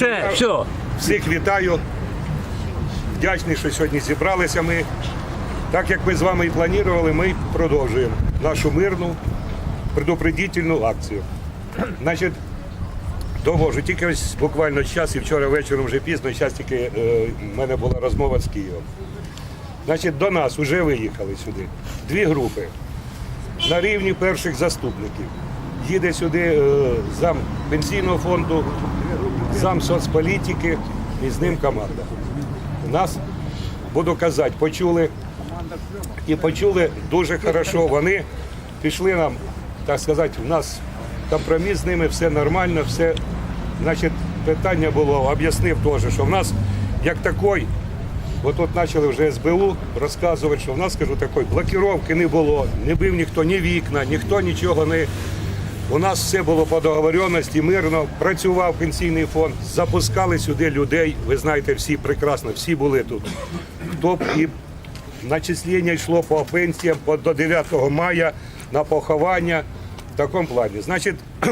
Все, все. Всіх вітаю. Вдячний, що сьогодні зібралися ми. Так як ми з вами і планували, ми продовжуємо нашу мирну предупредительну акцію. Значить, довожу, тільки ось буквально час і вчора вечором вже пізно, зараз тільки е, в мене була розмова з Києвом. Значить, до нас вже виїхали сюди. Дві групи на рівні перших заступників. Їде сюди е, зам пенсійного фонду, зам соцполітики і з ним команда. Нас, буду казати, почули і почули дуже хорошо. Вони пішли нам, так сказати, у нас компроміс з ними, все нормально, все. Значить, питання було, об'яснив теж, що в нас як такий, От тут почали вже СБУ розказувати, що в нас, скажу, такої блокировки не було, не бив ніхто ні вікна, ніхто нічого не. У нас все було по договоренності, мирно, працював пенсійний фонд, запускали сюди людей. Ви знаєте, всі прекрасно, всі були тут. Хто б і начислення йшло по пенсіям по- до 9 мая на поховання в такому плані. Значить,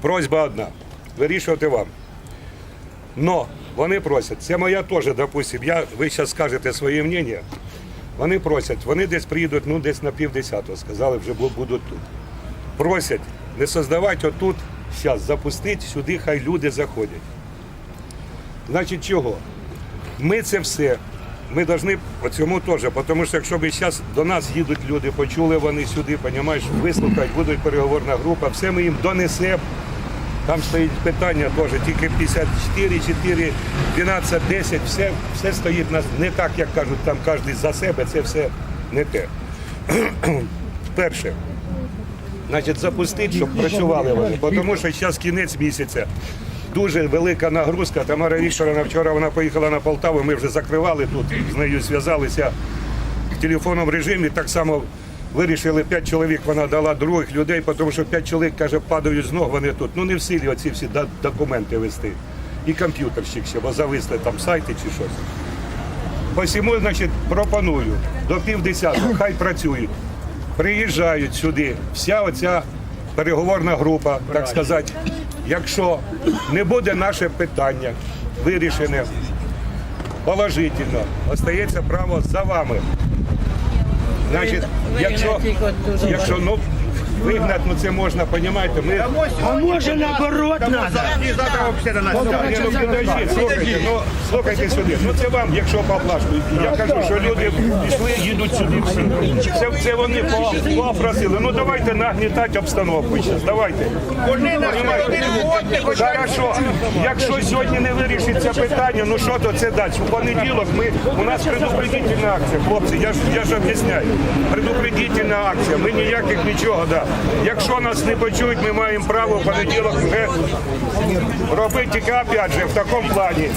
просьба одна вирішувати вам. Но вони просять, це моя теж, допустим, я, ви зараз скажете своє мнення. Вони просять, вони десь приїдуть, ну десь на півдесятого, сказали, вже будуть тут. Просять не создавати отут, зараз запустити сюди, хай люди заходять. Значить, чого? Ми це все. Ми повинні по цьому теж, тому що якщо б зараз до нас їдуть люди, почули вони сюди, понімаєш, вислухають, буде переговорна група, все ми їм донесемо. Там стоїть питання теж, тільки 54, 4, 12, 10, все, все стоїть не так, як кажуть, там кожен за себе, це все не те. Перше, значить, запустити, щоб працювали вони, бо тому що зараз кінець місяця. Дуже велика нагрузка. Тамара Вікторовна вчора вона поїхала на Полтаву, ми вже закривали тут, з нею зв'язалися в телефонному режимі. Так само вирішили п'ять чоловік, вона дала других людей, тому що п'ять чоловік, каже, падають з ног, вони тут. Ну не в силі оці всі документи вести. І комп'ютерщик ще, бо зависли там сайти чи щось. Посіму, значить, пропоную до півдесятого, хай працюють. Приїжджають сюди. Вся оця переговорна група, так сказати. Якщо не буде наше питання вирішене положительно, остається право за вами. Значить, якщо, якщо ну, вигнати, ну це можна, розумієте, ми А може наоборот надо? ні, ну підождіть, слухайте, ну слухайте сюди. Ну це вам, якщо по плашку. Я кажу, що люди пішли, їдуть сюди всі. Це, це вони по- попросили. Ну давайте нагнітати обстановку зараз. Давайте. Хорошо. Якщо сьогодні не вирішиться питання, ну що то це далі? У понеділок ми у нас предупредительна акція, хлопці. Я ж я ж об'ясняю. Предупредительна акція. Ми ніяких нічого. Да. Якщо нас не почують, ми маємо право в понеділок вже робити тільки опять же в такому плані.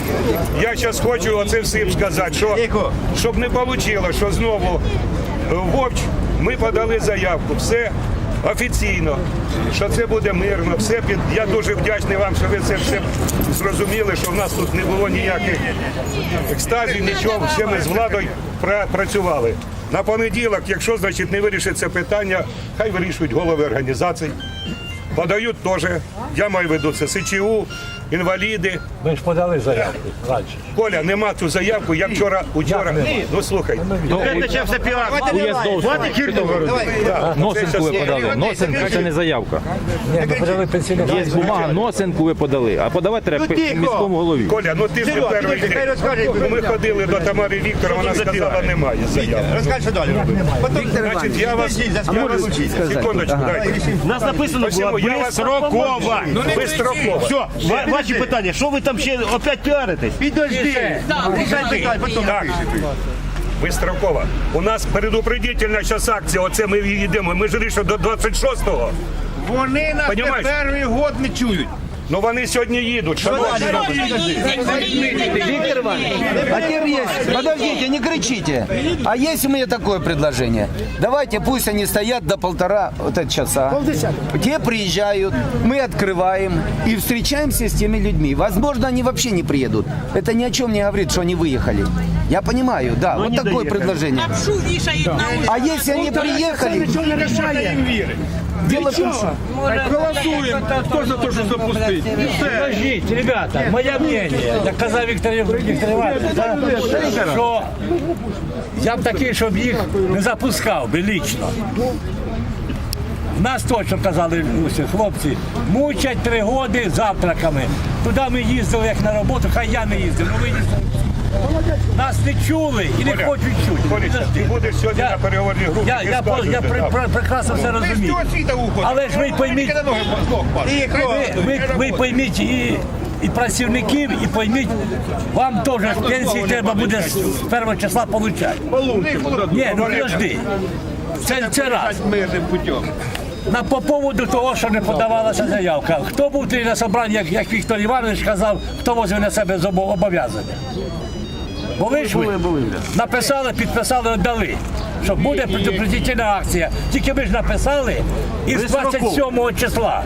Я зараз хочу оце всім сказати, що щоб не вийшло, що знову е, Вовч, ми подали заявку, все офіційно, що це буде мирно, все під. Я дуже вдячний вам, що ви це все зрозуміли, що в нас тут не було ніяких екстазів, нічого, все ми з владою працювали. На понеділок, якщо значить не вирішиться питання, хай вирішують голови організацій. Подають теж, я маю в виду це СЧУ, інваліди. Ми ж подали заявку раніше. Коля, нема цю заявку. Я вчора, учора. Ну слухай, Носенку ви подали. Носенку це не заявка. Ні, ми подали пенсійний Є бумага, носенку ви подали. А подавати треба міському голові. Коля, ну ти ж перший. Ну, Ми ходили до Тамари Вікторовни, вона сказала, немає заявки. Розкажи, що далі Значить, я вас, секундочку, дайте. У нас написано було Посему я вас- безстрокова. Все, ва- ваші питання, що ви там ще опять піаритесь? підожди. Питання, потім Так. Вистрокова. У нас предупредительна зараз акція, оце ми їдемо. Ми ж рішили до 26-го. Вони нас Понімаєш? перший год не чують. Ну вони сьогодні їдуть. Шановні. Виктор Иванович, а теперь есть, подождите, не кричите. А есть у меня такое предложение. Давайте пусть они стоят до полтора вот это часа. Те приезжают, мы открываем и встречаемся с теми людьми. Возможно, они вообще не приедут. Это ни о чем не говорит, что они выехали. Я понимаю, да, вот такое предложение. Лапшу вішають на уші. А если они приехали, Дело в том, что Голосуємо. Хто за те, що запустити? І все. Подождіть, ребята, моє мнение, як казав Віктор Віктор Іванович, да, що я б такий, щоб їх не запускав би лічно. Нас точно казали усі хлопці, мучать три роки завтраками. Туди ми їздили як на роботу, хай я не їздив, ну ви їздили. Нас не чули і не Коля, хочуть чути. Коля, ти будеш сьогодні Я- на переговорній групі. Я, я, скажеш, я, при- при- прекрасно все розумію. Але ж ви пойміть, ви, ви, ви пойміть і, і працівників, і пойміть, вам теж пенсії треба буде з першого числа отримати. Ні, ну подожди. Це, це раз. Мирним путем. На по поводу того, що не подавалася заявка. Хто був тоді на собранні, як, як Віктор Іванович казав, хто возьме на себе зобо- обов'язання? Були ж ви? Написали, підписали, віддали. Що буде предупредительна акція. Тільки ви ж написали із 27 числа.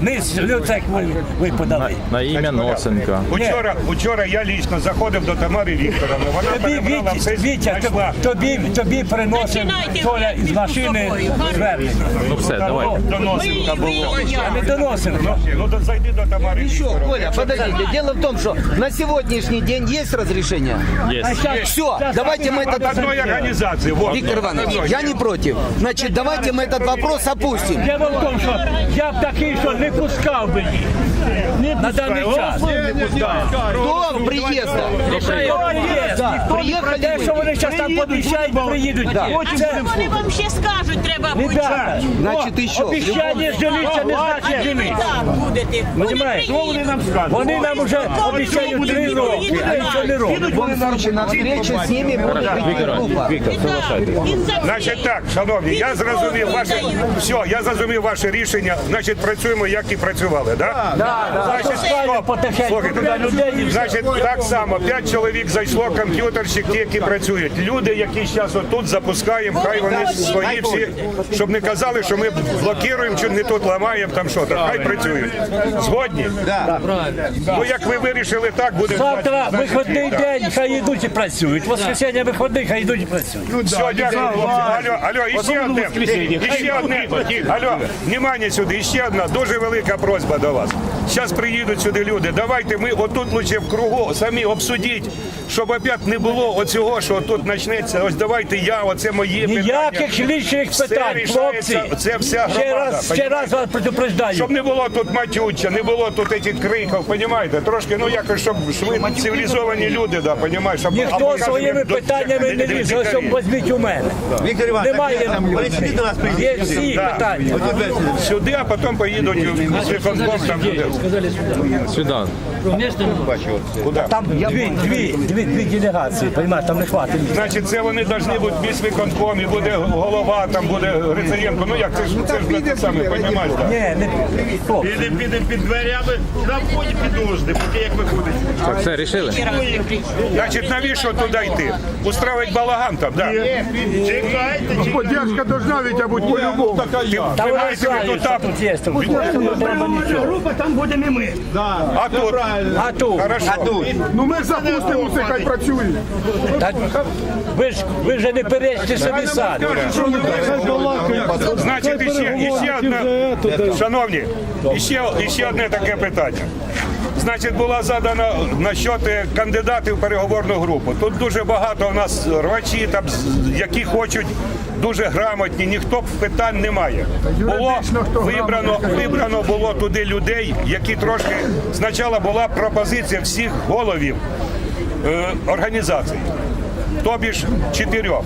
Не, з- не це як ви, ви подали. На ім'я Носенка. Учора, учора я лічно заходив до Тамари Вікторовни. Вона Тобі, перебрала все, Вітя, Вітя, знайшла. тобі, тобі приносив Починайте Толя із між машини собою. звернення. Ну все, давайте. Доносинка було. Я не доносив. ну. Ну, то зайди до Тамари еще, Вікторовни. Коля, подождите. Дело в том, что на сегодняшний день есть разрешение? Є. Все, давайте мы этот... Одной организации. Вот. Виктор Иванович, я не против. Значит, давайте мы этот вопрос опустим. Дело в тому, що я б такий, що не пускав би їх. На даний час. До приезда. Приїхали Те, що вони зараз там пообіцяють, приїдуть. Це, Вони вам ще скажуть, треба бути. ребята, Значит, еще. обіцяння жилися не значить так будете. Вони приїдуть. Вони нам вже обіцяють три роки, а нічого не В роблять. любом случае, на встрече с ними группа. Так, він завжди- Значить так, шановні, я зрозумів ваше все, я зрозумів ваше рішення. Значить, працюємо, як і працювали, да? Значить, стоп. Слухайте. Значить, так само, п'ять чоловік зайшло, комп'ютерщик, ті, які працюють. Люди, які зараз отут запускаємо, хай вони свої всі, щоб не казали, що ми блокуємо, чи не тут ламаємо, там що то. Хай працюють. Згодні? Ну, як ви вирішили так, буде. Завтра так. день, хай йдуть і працюють. Воскресенья вихідний, хай йдуть і працюють. Все, дякую, хлопці. Алло, алло, і ще одне. І ще одне. Алло, внимание сюди, і ще одна дуже велика просьба до вас. Зараз приїдуть сюди люди. Давайте ми отут лучше в кругу самі обсудіть, щоб опять не було оцього, що тут почнеться. Ось давайте я, оце моє Ніяких питання. лічних Все питань, рішається, хлопці. це вся Ще громада, раз, ще раз вас предупреждаю. Щоб не було тут матюча, не було тут цих криків, понімаєте? Трошки, ну якось, щоб швидко цивілізовані люди, да, понімаєш? Щоб, Ніхто або, своїми питаннями не лізе, ось лікарі. візьміть у мене. Віктор Іванович, Немає Є всі Да. питання. Сюди, а потім поїдуть в там. Сюди. Дві, дві, дві, дві делегації, розумієш, там не хватить. Значить, це вони повинні бути місь виконком, і буде голова, там буде Грицаренко. Ну як, це ж це ж не те саме, розумієш? Ні, не. Підемо, підемо під дверями, на вході підожди, поки як виходить. Так, все, рішили? Значить, навіщо туди йти? Устроїть балаган там, да? Чекайте, чекайте. Поддержка должна ведь бути по-любому. Вони маєте тут що там, не треба нічого. Група там будемо і ми. а тут. А тут? Хорошо. Ну ми ж запустимо, все хай працює. Та ви ж ви не перечте собі сад. Значить, іще, іще одне, шановні, іще, іще одне таке питання. Значить, була задана насчет е, кандидатів в переговорну групу. Тут дуже багато у нас рвачі, там, які хочуть дуже грамотні, ніхто питань немає. Було вибрано, вибрано було туди людей, які трошки спочатку була пропозиція всіх головів е, організацій, тобі ж чотирьох.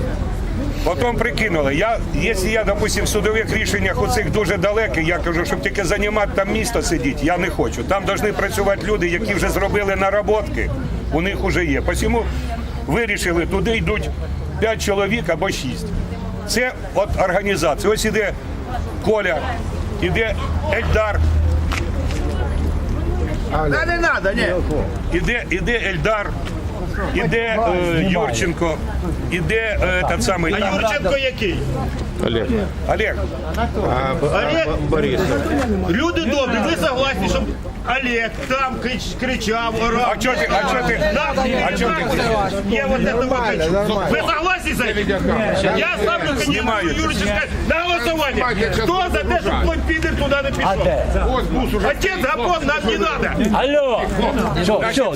Потім прикинули. Я, якщо я, допустим, в судових рішеннях у цих дуже далеких, я кажу, щоб тільки займати там місто сидіти, я не хочу. Там повинні працювати люди, які вже зробили наработки, у них вже є. Посіму вирішили, туди йдуть 5 чоловік або 6. Це от організація. Ось іде Коля, іде Ельдар, Та не треба, ні. іде, іде Ельдар, іде е, Юрченко, іде е, та самий. А Юрченко який? Олег. Олег. Олег, люди добрі, ви согласні, щоб Олег там крич- кричав, орав. А чого ти, а чого ти, Нам а чого ти Я вот это вот хочу. Вы согласны с этим? Я ставлю кандидатуру Снимаю. Юрченко на голосование. Кто за то, чтобы твой пидор туда написал? А де? Отец, Гапон, нам не надо. Алло! Все, все,